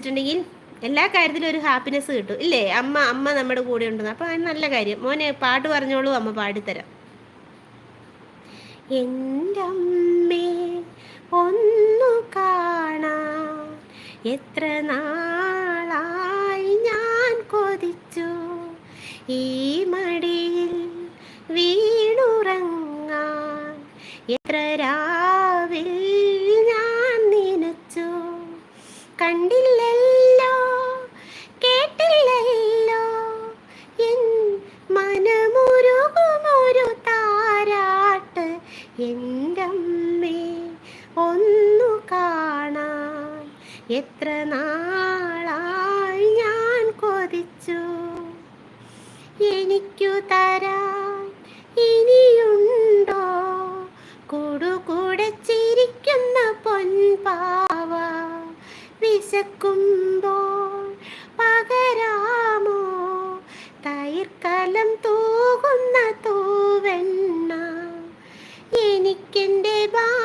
വെച്ചിട്ടുണ്ടെങ്കിൽ എല്ലാ കാര്യത്തിലും ഒരു ഹാപ്പിനെസ് കിട്ടും. ഇല്ലേ? അമ്മ അമ്മ നമ്മുടെ കൂടെ ഉണ്ടെന്ന്. അപ്പോൾ അത് നല്ല കാര്യം. മോനെ പാട്ട് പറഞ്ഞോളൂ അമ്മ പാടിത്തരാം. എന്റെ അമ്മേ ഒന്നു കാണാൻ എത്ര നാളായി ഞാൻ കൊതിച്ചു. ഈ മടിയിൽ വീണുറങ്ങാൻ എത്ര രാവിൽ ഞാൻ നനച്ചു. കണ്ടില്ലല്ലോ എത്ര നാളായി ഞാൻ കൊതിച്ചു? എനിക്കു തരാൻ ഇനിയുണ്ടോ? കൂടുകൂടെ ചിരിക്കുന്ന പൊൻപാവ വിശക്കുമ്പോൾ പകരാമോ? തൈർക്കലം തൂകുന്ന തൂവെണ്ണ എനിക്കെന്റെ ബാല്യമിനി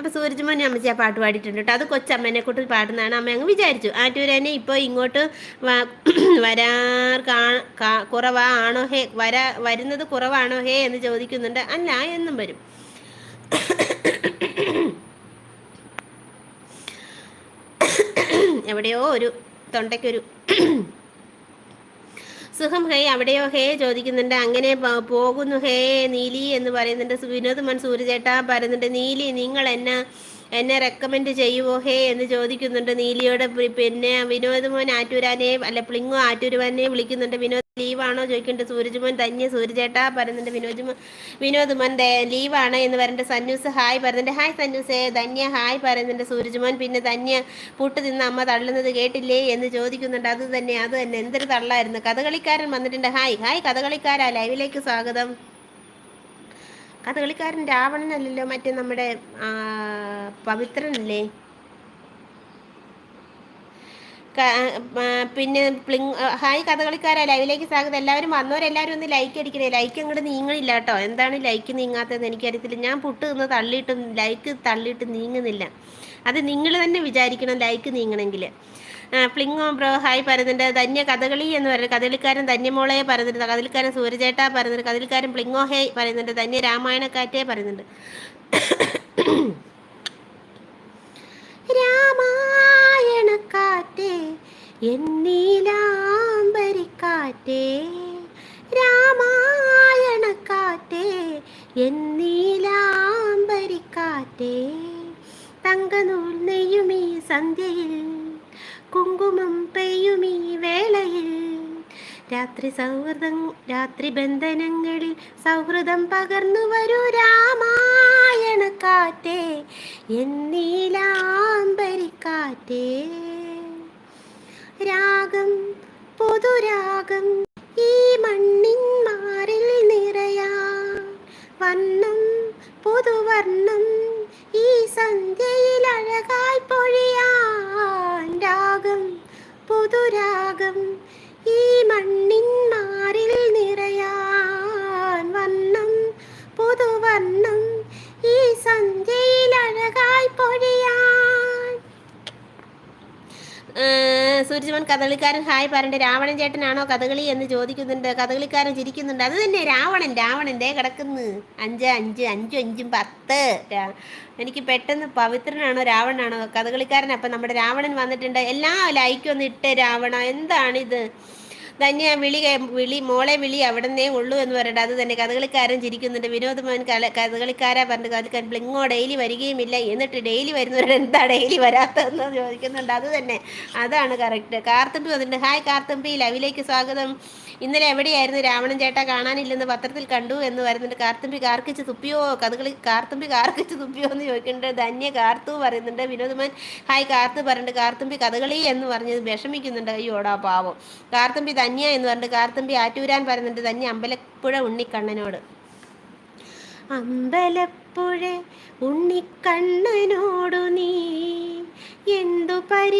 അപ്പോൾ സൂരജ്മോനെ അമ്മച്ചി ആ പാട്ട് പാടിയിട്ടുണ്ട് കേട്ടോ. അത് കൊച്ചമ്മേനെ കൂട്ടി പാടുന്നതാണ്. അമ്മ അങ്ങ് വിചാരിച്ചു. ആറ്റൂരനെ ഇപ്പോൾ ഇങ്ങോട്ട് വരാർ കാ കുറവാണോ ഹേ വരാ വരുന്നത് കുറവാണോ ഹേ എന്ന് ചോദിക്കുന്നുണ്ട്. അല്ല എന്നും വരും. എവിടെയോ ഒരു തൊണ്ടയ്ക്കൊരു സുഖം ഹേ അവിടെയോ ഹേ ചോദിക്കുന്നുണ്ട്. അങ്ങനെ പോകുന്നു ഹേ നീലി എന്ന് പറയുന്നുണ്ട്. വിനോദ് മൻസൂർ ചേട്ടാ പറയുന്നുണ്ട് നീലി നിങ്ങൾ എന്നെ എന്നെ റെക്കമെൻഡ് ചെയ്യുമോ ഹേ എന്ന് ചോദിക്കുന്നുണ്ട് നീലിയോട്. പിന്നെ വിനോദ് മോൻ ആറ്റൂരാനെ അല്ല പ്ലിങ്ങോ ആറ്റൂരുവാനെ വിളിക്കുന്നുണ്ട്. വിനോദ് ലീവാണോ ചോദിക്കുന്നുണ്ട്. സൂരജ് മോൻ തന്നെ സൂര്യചേട്ടാ പറയുന്നുണ്ട്. വിനോദ് മോൻ വിനോദ് മോൻ ലീവാണ് എന്ന് പറയുന്നുണ്ട് സന്യൂസ് ഹായ് പറയുന്നുണ്ട്. ഹായ് സന്യൂസേ ധന്യ ഹായ് പറയുന്നുണ്ട് സൂരജ് മോൻ. പിന്നെ തന്നെ പുട്ട് തിന്ന് അമ്മ തള്ളുന്നത് കേട്ടില്ലേ എന്ന് ചോദിക്കുന്നുണ്ട്. അത് തന്നെ അത് തന്നെ. എന്തൊരു തള്ളായിരുന്നു. കഥകളിക്കാരൻ വന്നിട്ടുണ്ട്. ഹായ് ഹായ് കഥകളിക്കാരാ. ലൈവിലേക്ക് സ്വാഗതം. കഥകളിക്കാരൻ രാവണനല്ലല്ലോ മറ്റേ നമ്മുടെ പവിത്രനല്ലേ? പിന്നെ പ്ലിങ് ഹായ് കഥകളിക്കാരാ ലൈവിലേക്ക് സ്വാഗതം. എല്ലാവരും വന്നവരെല്ലാവരും ഒന്ന് ലൈക്ക് അടിക്കണേ. ലൈക്ക് അങ്ങോട്ട് നീങ്ങണില്ല കേട്ടോ. എന്താണ് ലൈക്ക് നീങ്ങാത്തതെന്ന് എനിക്കറിയത്തില്ല. ഞാൻ പുട്ട് നിന്ന് തള്ളിയിട്ടും ലൈക്ക് തള്ളിയിട്ട് നീങ്ങുന്നില്ല. അത് നിങ്ങൾ തന്നെ വിചാരിക്കണം ലൈക്ക് നീങ്ങണമെങ്കിൽ പ്ലിങ്ങോ ബ്രോ ഹായ് പറയുന്നുണ്ട് ധന്യ കഥകളി എന്ന് പറയുന്നത് കഥകളിക്കാരൻ ധന്യമോളെ പറയുന്നുണ്ട് കഥകളിക്കാരൻ സൂര്യചേട്ട പറയുന്നുണ്ട് കഥകളിക്കാരൻ പ്ലിങ്ങോ ഹേ പറയുന്നുണ്ട് ധന്യ രാമായണക്കാറ്റേ പറയുന്നുണ്ട് രാമായണക്കാറ്റേ എന്നീലാംബരിക്കാറ്റേ രാമായണക്കാറ്റേ എന്നീലാംബരിക്കാറ്റേ. തങ്കനൂൽ നെയ്യുമീ സന്ധ്യയിൽ കുങ്കുമം പെയ്യുമീ വേളയിൽ. രാത്രി സൗഹൃദം രാത്രി ബന്ധനങ്ങളിൽ സൗഹൃദം പകർന്നു വരൂ രാമായണ കാറ്റേ എന്നീലാംബരിക്കാറ്റേ രാഗം പുതുരാഗം ഈ മണ്ണിൻ രാഗം പുതുരാഗം ഈ മണ്ണിൻ സൂര്യജമൻ കഥകളിക്കാരൻ ഹായ് പറയണ്ട. രാവണൻ ചേട്ടനാണോ കഥകളി എന്ന് ചോദിക്കുന്നുണ്ട്. കഥകളിക്കാരൻ ചിരിക്കുന്നുണ്ട്. അത് തന്നെ രാവണൻ രാവണൻ ദേ കിടക്കുന്നു. അഞ്ച് അഞ്ച് അഞ്ചും അഞ്ചും പത്ത്. എനിക്ക് പെട്ടെന്ന് പവിത്രനാണോ രാവണനാണോ കഥകളിക്കാരൻ. അപ്പം നമ്മുടെ രാവണൻ വന്നിട്ടുണ്ട്. എല്ലാ ലൈക്കും ഒന്ന് ഇട്ട് രാവണ എന്താണിത് തന്നെ വിളി വിളി മോളെ വിളി അവിടുന്നേ ഉള്ളൂ എന്ന് പറയട്ടെ അത് തന്നെ കഥകളിക്കാരൻ ചിരിക്കുന്നുണ്ട്. വിനോദ് മോഹൻ കല കഥകളിക്കാരാ പറഞ്ഞിട്ട് കഥക്കാരൻ ബ്ലിങ്ങോ ഡെയിലി വരികയുമില്ല. എന്നിട്ട് ഡെയിലി വരുന്നവരുടെ എന്താ ഡെയിലി വരാത്തതെന്ന് ചോദിക്കുന്നുണ്ട്. അത് തന്നെ. അതാണ് കറക്റ്റ്. കാർത്തുമ്പി വന്നിട്ടുണ്ട്. ഹായ് കാർത്തുമ്പി. ലവിലേക്ക് സ്വാഗതം. ഇന്നലെ എവിടെയായിരുന്നു? രാവണൻ ചേട്ടാ കാണാനില്ലെന്ന് പത്രത്തിൽ കണ്ടു എന്ന് പറയുന്നുണ്ട്. കാർത്തുമ്പി കാർക്കിച്ച് തുപ്പിയോ? കഥകളി കാർത്തുമ്പി കാർക്കിച്ച് തുപ്പിയോ എന്ന് ചോദിക്കുന്നുണ്ട്. ധന്യ കാർത്തു പറയുന്നുണ്ട്. വിനോദമാൻ ഹായ് കാർത്തു പറയുന്നുണ്ട് കാർത്തുമ്പി കഥകളി എന്ന് പറഞ്ഞത് വിഷമിക്കുന്നുണ്ട്. അയ്യോടാ പാവം. കാർത്തുമ്പി ധന്യ എന്ന് പറഞ്ഞിട്ട് കാർത്തുമ്പി ആറ്റൂരാൻ പറയുന്നുണ്ട്. ധന്യ അമ്പലപ്പുഴ ഉണ്ണിക്കണ്ണനോട്. അമ്പലപ്പുഴ ഉണ്ണിക്കണ്ണനോടു നീ എന്തു പരി